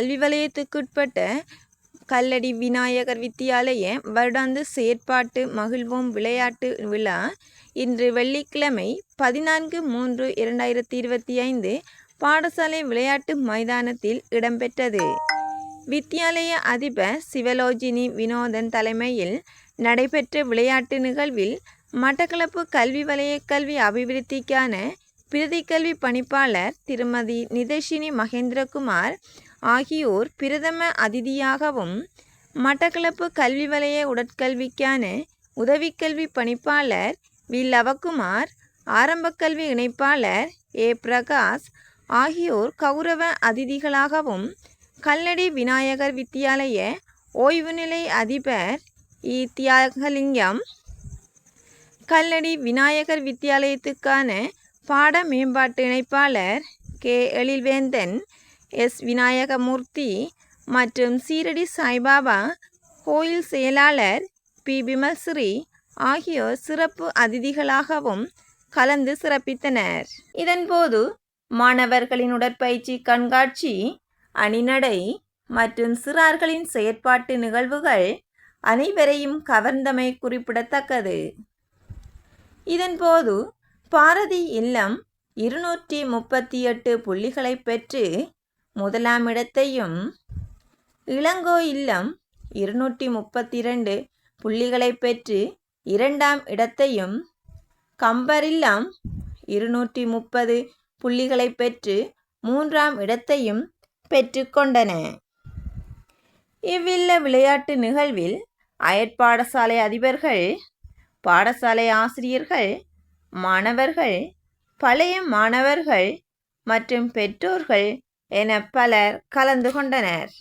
கல்வி வலயத்துக்குட்பட்ட கல்லடி விநாயகர் வித்தியாலய வருடாந்த செயற்பாட்டு மகிழ்வோம் விளையாட்டு விழா இன்று வெள்ளிக்கிழமை பதினான்கு மூன்று இரண்டாயிரத்தி இருபத்தி ஐந்து பாடசாலை விளையாட்டு மைதானத்தில் இடம்பெற்றது. வித்தியாலய அதிபர் சிவலோஜினி வினோதன் தலைமையில் நடைபெற்ற விளையாட்டு நிகழ்வில் மட்டக்களப்பு கல்வி வலய கல்வி அபிவிருத்திக்கான பிரதிக்கல்வி பணிப்பாளர் திருமதி நிதர்ஷினி மகேந்திரகுமார் ஆகியோர் பிரதம அதிதியாகவும் மட்டக்களப்பு கல்வி வலய உடற்கல்விக்கான உதவிக்கல்வி பணிப்பாளர் வி. லவகுமார் ஆரம்பக்கல்வி இணைப்பாளர் ஏ. பிரகாஷ் ஆகியோர் கௌரவ அதிதிகளாகவும் கல்லடி விநாயகர் வித்தியாலய ஓய்வுநிலை அதிபர் இ. தியாகலிங்கம் கல்லடி விநாயகர் வித்தியாலயத்துக்கான பாட மேம்பாட்டு இணைப்பாளர் கே. எழில்வேந்தன் எஸ் விநாயகமூர்த்தி மற்றும் சீரடி சாய்பாபா கோயில் செயலாளர் பி விமல்ஸ்ரீ ஆகியோர் சிறப்பு அதிதிகளாகவும் கலந்து சிறப்பித்தனர் இதன்போது மாணவர்களின் உடற்பயிற்சி கண்காட்சி அணிநடை மற்றும் சிறார்களின் செயற்பாட்டு நிகழ்வுகள் அனைவரையும் கவர்ந்தமை குறிப்பிடத்தக்கது இதன்போது பாரதி இல்லம் இருநூற்றி முப்பத்தி எட்டு புள்ளிகளை பெற்று முதலாம் இடத்தையும் இளங்கோ இல்லம் இருநூற்றி முப்பத்தி இரண்டு புள்ளிகளை பெற்று இரண்டாம் இடத்தையும் கம்பர் இல்லம் இருநூற்றி முப்பது புள்ளிகளை பெற்று மூன்றாம் இடத்தையும் பெற்றுக்கொண்டன இவ்வில்ல விளையாட்டு நிகழ்வில் அயற்பாடசாலை அதிபர்கள் பாடசாலை ஆசிரியர்கள் மாணவர்கள் பழைய மாணவர்கள் மற்றும் பெற்றோர்கள் என பலர் கலந்து கொண்டனர்.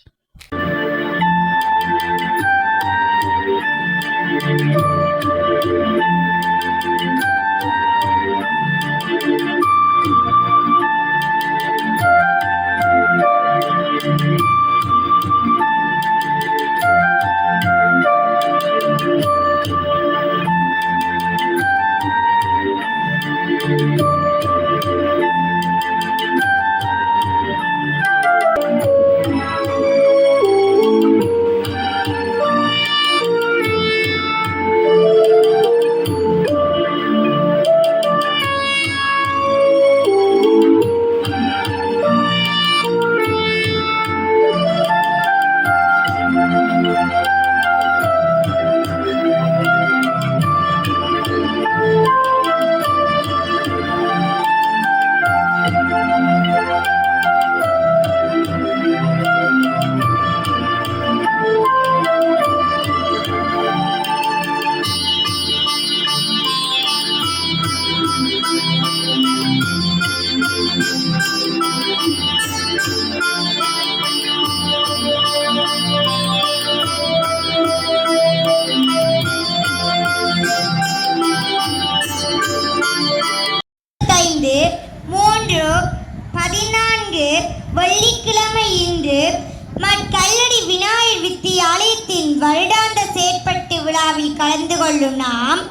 மற்கல்லடி விநாயகர் வித்தியாலயத்தின் வருடாந்த செயற்பட்டு விழாவில் கலந்து கொள்ளும் நாம்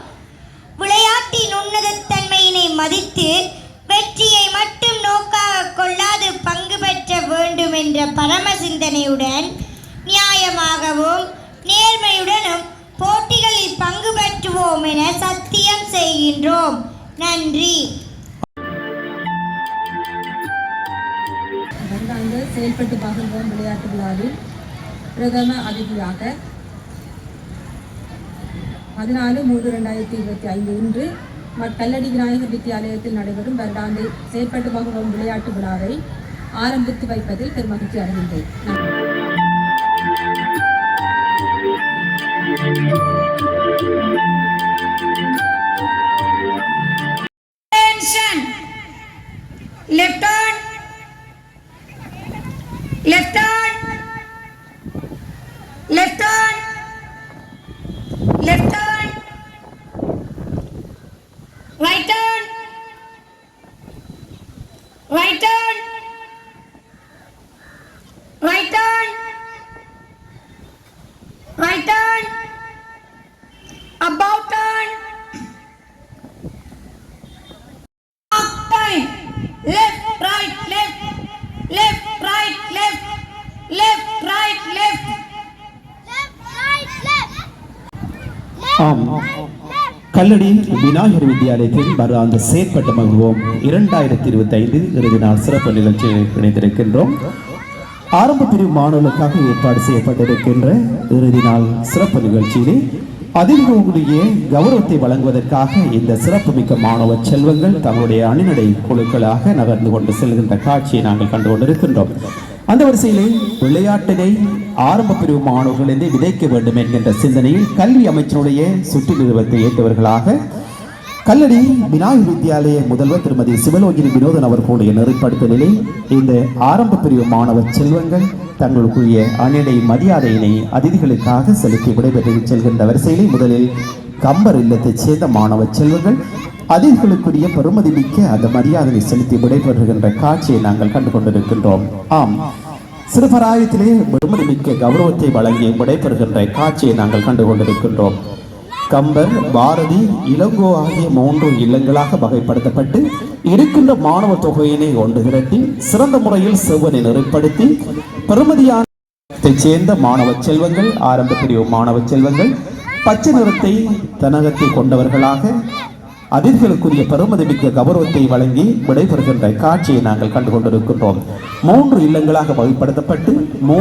விளையாட்டின் உன்னதத்தன்மையினை மதித்து வெற்றியை மட்டும் நோக்காக கொள்ளாது பங்கு பெற்ற வேண்டும் என்ற பரம சிந்தனையுடன் நியாயமாகவும் நேர்மையுடனும் போட்டிகளில் பங்கு பெற்றுவோம் என சத்தியம் செய்கின்றோம். நன்றி. செயல்பட்டு பகிர்வோம் விளையாட்டு விழாவில். பிரதம அதிதியாக பதினாலு மூன்று ரெண்டாயிரத்தி இருபத்தி ஐந்து இன்று கல்லடி விநாயகர் வித்தியாலயத்தில் நடைபெறும் வருடாந்து செயல்பட்டு பகிர்வோம் விளையாட்டு விழாவை ஆரம்பித்து வைப்பதில் பெருமகிழ்ச்சி அடைகின்றேன். Left My turn. My turn. About turn. Up time. Left, right, left. Left, right, left. Left, right, left. Left, right, left. Left, right, left. கல்லடி விநாயகர் வித்யாலயத்தில் வர அந்த செயற்பட்ட மகிழ்வோம் இரண்டாயிரத்தி இருபத்தி ஐந்து இறுதி நாள் சிறப்பு நிகழ்ச்சியில் இணைந்திருக்கின்றோம் ஆரம்ப பிரிவு மாணவர்களுக்காக ஏற்பாடு செய்யப்பட்டிருக்கின்ற இறுதி நாள் சிறப்பு நிகழ்ச்சியிலே அதிர்வுடைய கௌரவத்தை வழங்குவதற்காக இந்த சிறப்புமிக்க மாணவ செல்வங்கள் தங்களுடைய அணிநடை குழுக்களாக நகர்ந்து கொண்டு செல்கின்ற காட்சியை நாங்கள் கண்டு கொண்டிருக்கின்றோம். அந்த வரிசையிலே விளையாட்டினை ஆரம்ப பிரிவு மாணவர்களிடையே விதைக்க வேண்டும் என்கின்ற சிந்தனையில் கல்வி அமைச்சருடைய சுற்று நிறுவத்தை ஏற்றவர்களாக கல்லடி விநாயகர் வித்தியாலய முதல்வர் திருமதி சிவலோகினி வினோதன் அவர்களுடைய நெறிப்படுத்தலிலே இந்த ஆரம்ப பிரிவு மாணவ செல்வங்கள் தங்களுக்குரிய அணிடை மரியாதையினை அதிதிகளுக்காக செலுத்தி விடைபெற்று செல்கின்ற வரிசையிலே முதலில் கம்பர் இல்லத்தைச் சேர்ந்த மாணவ செல்வங்கள் அதிதிகளுக்குரிய பெருமதி மிக்க அந்த மரியாதையை செலுத்தி விடைபெறுகின்ற காட்சியை நாங்கள் கண்டு கொண்டிருக்கின்றோம். ஆம் சிறுபராயத்திலே பெருமதி மிக்க கௌரவத்தை வழங்கி விடைபெறுகின்ற காட்சியை நாங்கள் கண்டு கொண்டிருக்கின்றோம். கம்பர் பாரதி இளங்கோ ஆகிய மூன்று இல்லங்களாக வகைப்படுத்தப்பட்டு இருக்கின்ற மாணவ தொகையினை ஒன்று திரட்டி சிறந்த முறையில் செவ்வனை நெறிப்படுத்தி பெருமதியான சேர்ந்த மாணவ செல்வங்கள் ஆரம்ப பிரிவு மாணவ செல்வங்கள் பச்சை நிறத்தை தனகத்தை கொண்டவர்களாக அதிர்களுக்குரிய பெருமதிமிக்க கௌரவத்தை வழங்கி விடைபெறுகின்ற காட்சியை நாங்கள் கண்டு கொண்டிருக்கின்றோம். மூன்று இல்லங்களாக வகைப்படுத்தப்பட்டு மூ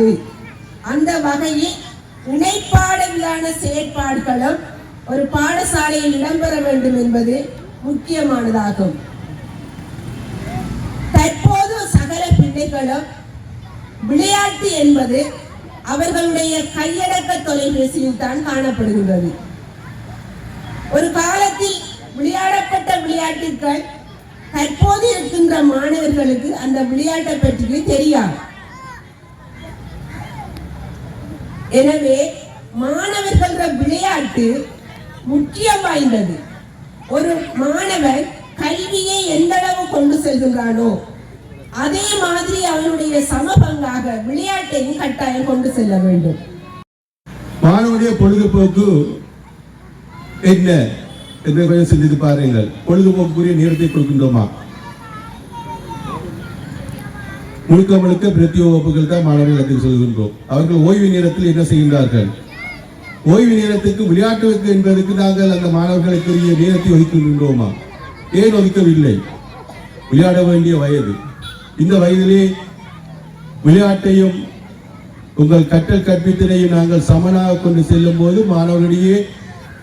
முடியாது அந்த வகையில் இணைப்பாடலான செயற்பாடுகளும் ஒரு பாடசாலையில் இடம்பெற வேண்டும் என்பது முக்கியமானதாகும். தற்போது சகல பிள்ளைகளும் விளையாட்டு என்பது அவர்களுடைய கையடக்க தொலைபேசியில் தான் காணப்படுகின்றது. ஒரு காலத்தில் விளையாடப்பட்ட விளையாட்டுகள் தற்போது இருக்கின்ற மாணவர்களுக்கு அந்த விளையாட்டை பற்றி தெரியாது. எனவே மாணவர்கள விளையாட்டு முக்கியம் வாய்ந்தது. ஒரு மாணவன் கல்வியை எந்த அளவு கொண்டு செல்கின்றானோ அதே மாதிரி அவனுடைய சமபங்காக விளையாட்டையும் கட்டாயம் கொண்டு செல்ல வேண்டும். மாணவனுடைய பொழுதுபோக்கு என்ன? என்று கொஞ்சம் சிந்தித்து பாருங்கள். பொழுதுபோக்குரிய நேரத்தை கொடுக்கின்றோமா? முழுக்க முழுக்க பிரத்திய வகுப்புகள் தான் மாணவர்கள் அதில் செல்கின்றோம். அவர்கள் ஓய்வு நேரத்தில் என்ன செய்கின்றார்கள்? ஓய்வு நேரத்துக்கு விளையாட்டுக்கு என்பதற்கு நாங்கள் அந்த மாணவர்களுக்குரிய நேரத்தை ஒதுக்கின்றோமா? ஏன் ஒதுக்கவில்லை? விளையாட வேண்டிய வயது. இந்த வயதிலே விளையாட்டையும் உங்கள் கற்றல் கற்பித்தலையும் நாங்கள் சமனாக கொண்டு செல்லும் போது மாணவர்களிடையே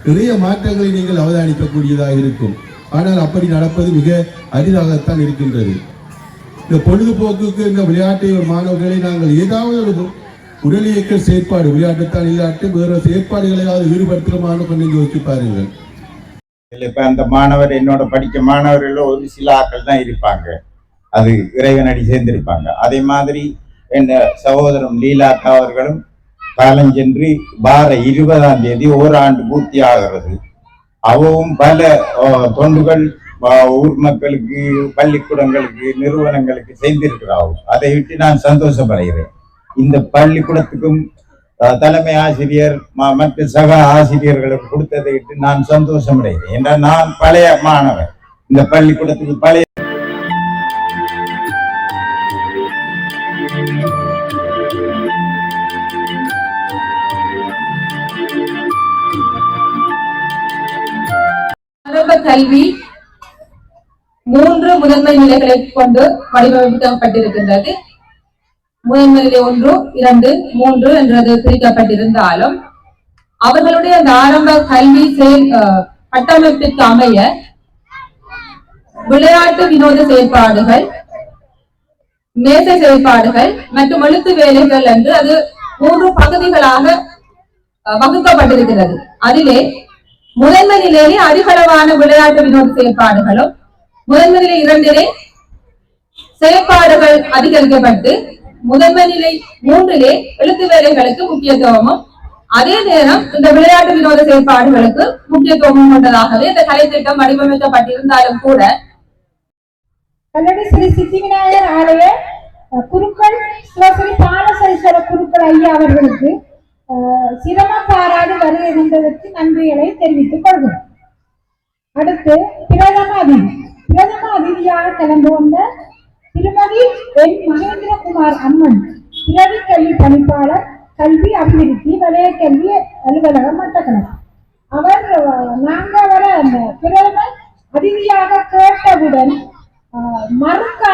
நிறைய மாற்றங்களை நீங்கள் அவதானிக்கக்கூடியதாக இருக்கும். ஆனால் அப்படி நடப்பது மிக அரிதாகத்தான் இருக்கின்றது. இந்த பொழுதுபோக்குக்கு இந்த விளையாட்டை ஒரு மாணவர்களை நாங்கள் ஏதாவது ஒரு உடல் இயக்க செயற்பாடு விளையாட்டுத்தான் இல்லாட்டு வேறு செயற்பாடுகளையாவது ஈடுபடுத்துகிறோமான்னு கொஞ்சம் யோசிச்சு பாருங்கள். இப்ப அந்த மாணவர் என்னோட படிக்க மாணவர்கள் ஒரு சில ஆக்கள் தான் இருப்பாங்க. அது இறைவனடி சேர்ந்திருப்பாங்க. அதே மாதிரி என் சகோதரம் லீலாக்கா அவர்களும் காலஞ்சென்று வார இருபதாம் தேதி ஓராண்டு பூர்த்தி ஆகிறது அவவும் பல தொண்டுகள் ஊர் மக்களுக்கு பள்ளிக்கூடங்களுக்கு நிறுவனங்களுக்கு செய்திருக்கிறாவும் அதை விட்டு நான் சந்தோஷப்படுகிறேன். இந்த பள்ளிக்கூடத்துக்கும் தலைமை ஆசிரியர் மற்ற சக ஆசிரியர்களுக்கு கொடுத்ததை விட்டு நான் சந்தோஷமடைகிறேன். என்றால் நான் பழைய மாணவன் இந்த பள்ளிக்கூடத்துக்கு பழைய கல்வி மூன்று முதன்மை நிலைகளை கொண்டு வடிவமைக்கப்பட்டிருக்கின்றது. முதன்மை நிலை ஒன்று இரண்டு மூன்று என்றது பிரிக்கப்பட்டிருந்தாலும் அவர்களுடைய அந்த ஆரம்ப கல்வி செயல் கட்டமைப்பிற்கு அமைய விளையாட்டு வினோத செயல்பாடுகள் மேசை செயல்பாடுகள் மற்றும் எழுத்து வேலைகள் என்று அது மூன்று பகுதிகளாக வகுக்கப்பட்டிருக்கிறது. அதிலே முதன்மை நிலையிலே அதிகளவான விளையாட்டு வினோத செயல்பாடுகளும் முதன்மை நிலை இரண்டிலே செயல்பாடுகள் அதிகரிக்கப்பட்டு முதன்மை நிலை மூன்றிலே எழுத்து வேலைகளுக்கு முக்கியத்துவமும் அதே நேரம் இந்த விளையாட்டு வினோத செயற்பாடுகளுக்கு முக்கியத்துவமும் கொண்டதாகவே இந்த கலைத்திட்டம் வடிவமைக்கப்பட்டிருந்தாலும் கூட கல்லடி ஸ்ரீ சித்தி விநாயகர் ஆலய குருக்கள் சிவஸ்ரீ பாலசரீஸ்வர குருக்கள் ஐயா அவர்களுக்கு அஹ், சிரமம் பாராது வருகை தந்ததற்கு நன்றிகளை தெரிவித்துக் கொள்கிறோம். அடுத்து பிரதம அதிபர். பிரதம அதிதியாக கலந்து கொண்ட திருமதி என் மகேந்திரகுமார் அம்மன் பிறவி கல்வி பணிப்பாளர் கல்வி அபிவிருத்தி வலய கல்வி அலுவலகம் மட்டக்களப்பு அவர் நாங்க வர அந்த பிரதமர் அதிதியாக கேட்டவுடன் மறுக்க